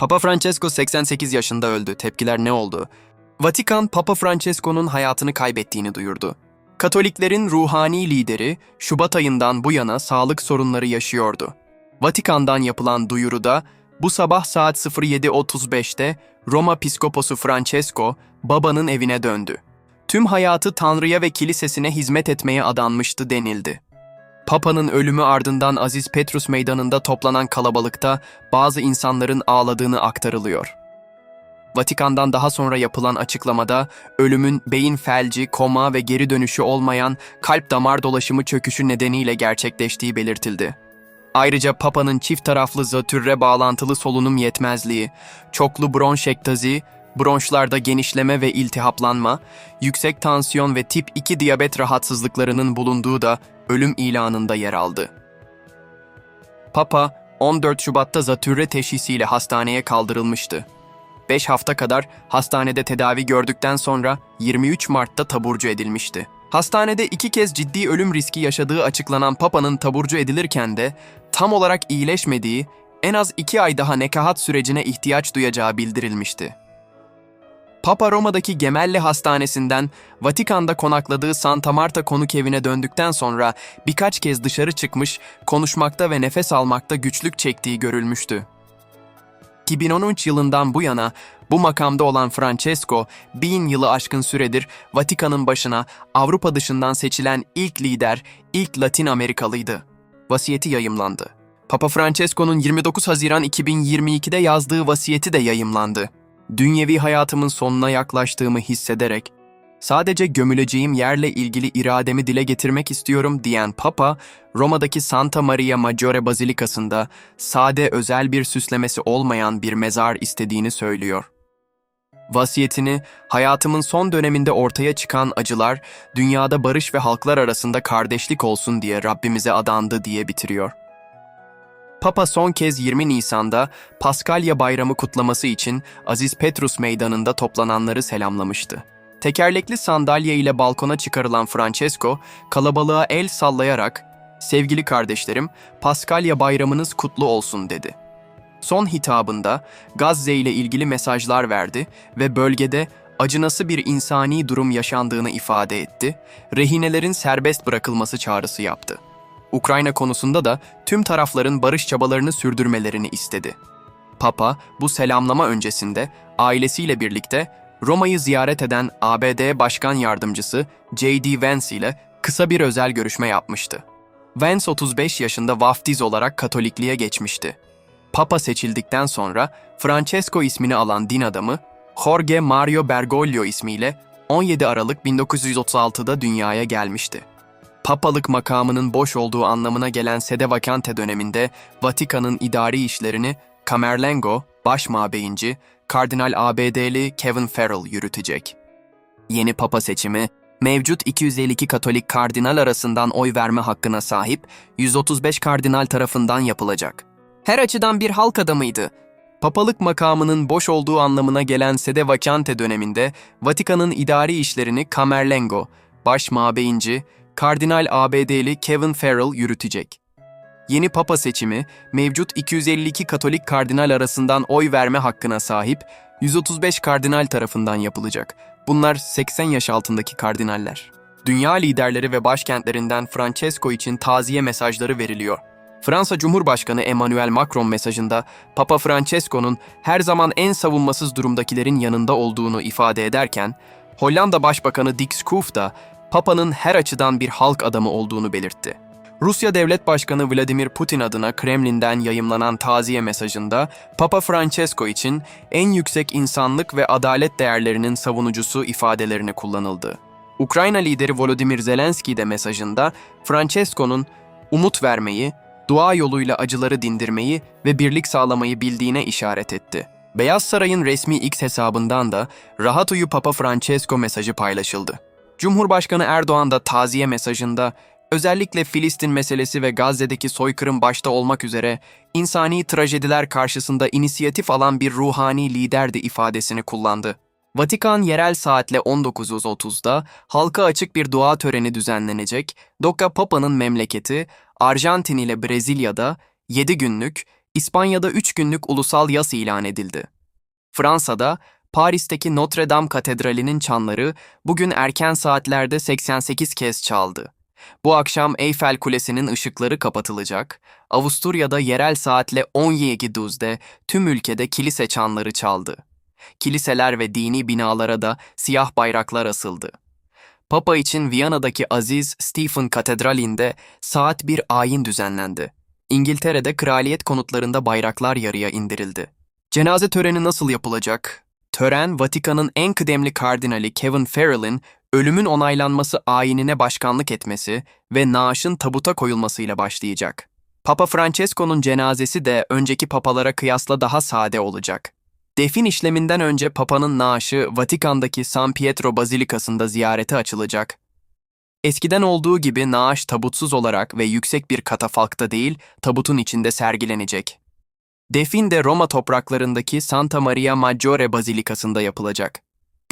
Papa Francesco 88 yaşında öldü. Tepkiler ne oldu? Vatikan, Papa Francesco'nun hayatını kaybettiğini duyurdu. Katoliklerin ruhani lideri Şubat ayından bu yana sağlık sorunları yaşıyordu. Vatikan'dan yapılan duyuruda bu sabah saat 07.35'te Roma Piskoposu Francesco babanın evine döndü. Tüm hayatı Tanrı'ya ve kilisesine hizmet etmeye adanmıştı denildi. Papa'nın ölümü ardından Aziz Petrus Meydanı'nda toplanan kalabalıkta bazı insanların ağladığını aktarılıyor. Vatikan'dan daha sonra yapılan açıklamada ölümün beyin felci, koma ve geri dönüşü olmayan kalp damar dolaşımı çöküşü nedeniyle gerçekleştiği belirtildi. Ayrıca Papa'nın çift taraflı zatürre bağlantılı solunum yetmezliği, çoklu bronşektazi, bronşlarda genişleme ve iltihaplanma, yüksek tansiyon ve tip 2 diyabet rahatsızlıklarının bulunduğu da ölüm ilanında yer aldı. Papa 14 Şubat'ta zatürre teşhisiyle hastaneye kaldırılmıştı. 5 hafta kadar hastanede tedavi gördükten sonra 23 Mart'ta taburcu edilmişti. Hastanede iki kez ciddi ölüm riski yaşadığı açıklanan Papa'nın taburcu edilirken de tam olarak iyileşmediği, en az iki ay daha nekahat sürecine ihtiyaç duyacağı bildirilmişti. Papa Roma'daki Gemelli Hastanesi'nden Vatikan'da konakladığı Santa Marta konuk evine döndükten sonra birkaç kez dışarı çıkmış, konuşmakta ve nefes almakta güçlük çektiği görülmüştü. 2013 yılından bu yana bu makamda olan Francesco, bin yılı aşkın süredir Vatikan'ın başına Avrupa dışından seçilen ilk lider, ilk Latin Amerikalıydı. Vasiyeti yayımlandı. Papa Francesco'nun 29 Haziran 2022'de yazdığı vasiyeti de yayımlandı. Dünyevi hayatımın sonuna yaklaştığımı hissederek, sadece gömüleceğim yerle ilgili irademi dile getirmek istiyorum diyen Papa, Roma'daki Santa Maria Maggiore Bazilikası'nda sade özel bir süslemesi olmayan bir mezar istediğini söylüyor. Vasiyetini, hayatımın son döneminde ortaya çıkan acılar, dünyada barış ve halklar arasında kardeşlik olsun diye Rabbimize adandı diye bitiriyor. Papa son kez 20 Nisan'da Paskalya Bayramı kutlaması için Aziz Petrus Meydanı'nda toplananları selamlamıştı. Tekerlekli sandalye ile balkona çıkarılan Francesco, kalabalığa el sallayarak "Sevgili kardeşlerim, Paskalya Bayramınız kutlu olsun." dedi. Son hitabında Gazze ile ilgili mesajlar verdi ve bölgede acınası bir insani durum yaşandığını ifade etti, rehinelerin serbest bırakılması çağrısı yaptı. Ukrayna konusunda da tüm tarafların barış çabalarını sürdürmelerini istedi. Papa bu selamlama öncesinde ailesiyle birlikte Roma'yı ziyaret eden ABD Başkan Yardımcısı J.D. Vance ile kısa bir özel görüşme yapmıştı. Vance 35 yaşında vaftiz olarak Katolikliğe geçmişti. Papa seçildikten sonra Francesco ismini alan din adamı Jorge Mario Bergoglio ismiyle 17 Aralık 1936'da dünyaya gelmişti. Papalık makamının boş olduğu anlamına gelen sede vacante döneminde Vatikan'ın idari işlerini Camerlengo, baş mabeyinci, Kardinal ABD'li Kevin Farrell yürütecek. Yeni papa seçimi, mevcut 252 Katolik kardinal arasından oy verme hakkına sahip 135 kardinal tarafından yapılacak. Her açıdan bir halk adamıydı. Papalık makamının boş olduğu anlamına gelen sede vacante döneminde Vatikan'ın idari işlerini Camerlengo, baş mabeyinci, Kardinal ABD'li Kevin Farrell yürütecek. Yeni papa seçimi, mevcut 252 Katolik kardinal arasından oy verme hakkına sahip 135 kardinal tarafından yapılacak. Bunlar 80 yaş altındaki kardinaller. Dünya liderleri ve başkentlerinden Francesco için taziye mesajları veriliyor. Fransa Cumhurbaşkanı Emmanuel Macron mesajında Papa Francesco'nun her zaman en savunmasız durumdakilerin yanında olduğunu ifade ederken, Hollanda Başbakanı Dick Schoof da Papa'nın her açıdan bir halk adamı olduğunu belirtti. Rusya Devlet Başkanı Vladimir Putin adına Kremlin'den yayımlanan taziye mesajında Papa Francesco için en yüksek insanlık ve adalet değerlerinin savunucusu ifadelerini kullanıldı. Ukrayna lideri Volodymyr Zelenski de mesajında Francesco'nun umut vermeyi, dua yoluyla acıları dindirmeyi ve birlik sağlamayı bildiğine işaret etti. Beyaz Saray'ın resmi X hesabından da rahat uyu Papa Francesco mesajı paylaşıldı. Cumhurbaşkanı Erdoğan da taziye mesajında özellikle Filistin meselesi ve Gazze'deki soykırım başta olmak üzere insani trajediler karşısında inisiyatif alan bir ruhani liderdi ifadesini kullandı. Vatikan yerel saatle 19.30'da halka açık bir dua töreni düzenlenecek. Doka Papa'nın memleketi Arjantin ile Brezilya'da 7 günlük İspanya'da 3 günlük ulusal yas ilan edildi. Fransa'da Paris'teki Notre Dame Katedrali'nin çanları bugün erken saatlerde 88 kez çaldı. Bu akşam Eyfel Kulesi'nin ışıkları kapatılacak. Avusturya'da yerel saatle 17.00'de tüm ülkede kilise çanları çaldı. Kiliseler ve dini binalara da siyah bayraklar asıldı. Papa için Viyana'daki Aziz Stephen Katedrali'nde saat bir ayin düzenlendi. İngiltere'de kraliyet konutlarında bayraklar yarıya indirildi. Cenaze töreni nasıl yapılacak? Tören, Vatikan'ın en kıdemli kardinali Kevin Farrell'in ölümün onaylanması ayinine başkanlık etmesi ve naaşın tabuta koyulmasıyla başlayacak. Papa Francesco'nun cenazesi de önceki papalara kıyasla daha sade olacak. Defin işleminden önce Papa'nın naaşı Vatikan'daki San Pietro Bazilikası'nda ziyarete açılacak. Eskiden olduğu gibi naaş tabutsuz olarak ve yüksek bir katafalkta değil, tabutun içinde sergilenecek. Defin de Roma topraklarındaki Santa Maria Maggiore Bazilikası'nda yapılacak.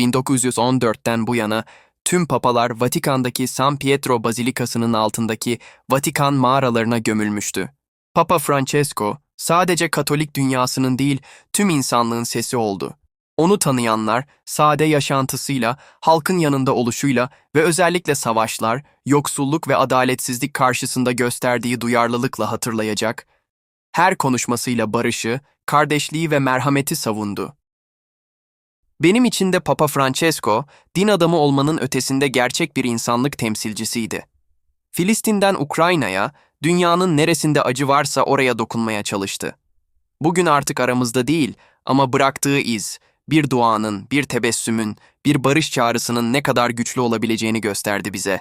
1914'ten bu yana tüm papalar Vatikan'daki San Pietro Bazilikası'nın altındaki Vatikan mağaralarına gömülmüştü. Papa Francesco sadece Katolik dünyasının değil tüm insanlığın sesi oldu. Onu tanıyanlar sade yaşantısıyla, halkın yanında oluşuyla ve özellikle savaşlar, yoksulluk ve adaletsizlik karşısında gösterdiği duyarlılıkla hatırlayacak, her konuşmasıyla barışı, kardeşliği ve merhameti savundu. Benim için de Papa Francesco, din adamı olmanın ötesinde gerçek bir insanlık temsilcisiydi. Filistin'den Ukrayna'ya, dünyanın neresinde acı varsa oraya dokunmaya çalıştı. Bugün artık aramızda değil ama bıraktığı iz, bir duanın, bir tebessümün, bir barış çağrısının ne kadar güçlü olabileceğini gösterdi bize.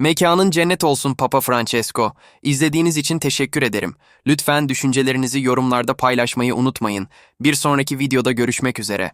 Mekanın cennet olsun Papa Francesco. İzlediğiniz için teşekkür ederim. Lütfen düşüncelerinizi yorumlarda paylaşmayı unutmayın. Bir sonraki videoda görüşmek üzere.